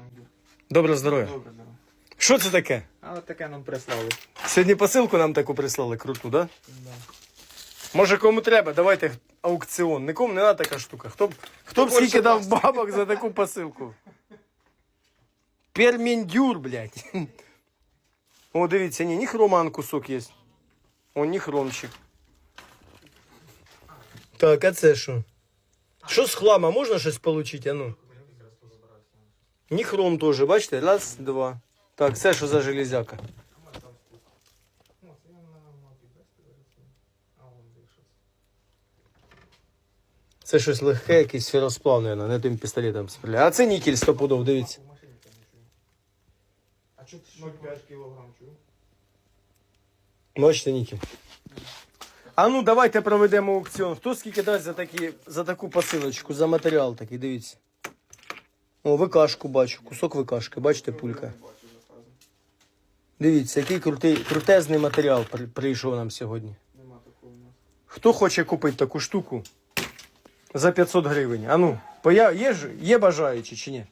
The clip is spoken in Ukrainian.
Мангюр. Добре здоров'я. Добре, добре. Що це таке? А от таке нам прислали. Сьогодні посилку нам таку прислали круту, да? Да. Може кому треба, давайте аукціон. Нікому не треба така штука. Хто б, хто б Побольше скільки дав бабок за таку посилку? Перміндюр, блядь. О, дивіться, ні, ні хроман кусок є. О, ні хромчик. Так, а це що? Що з хлама? Можна щось отримати, а ну? Ні хром теж, бачите? Раз, два. Так, це що за железяка? Це щось легке, якийсь феросплав, мабуть, не тим пістолетом стріляє. А це нікель стопудов, дивіться. А чо 0,5 кілограм чую? Бачите, нікель. А ну давайте проведемо аукціон. Хто скільки дасть за, такі, за таку посилочку, за матеріал такий, дивіться. О, викашку бачу, кусок викашки, бачите, пулька. Дивіться, який крутий, крутезний матеріал при- прийшов нам сьогодні. Нема такого у нас. Хто хоче купити таку штуку за 500 гривень? А ну, поя... є, ж, є бажаючі чи ні?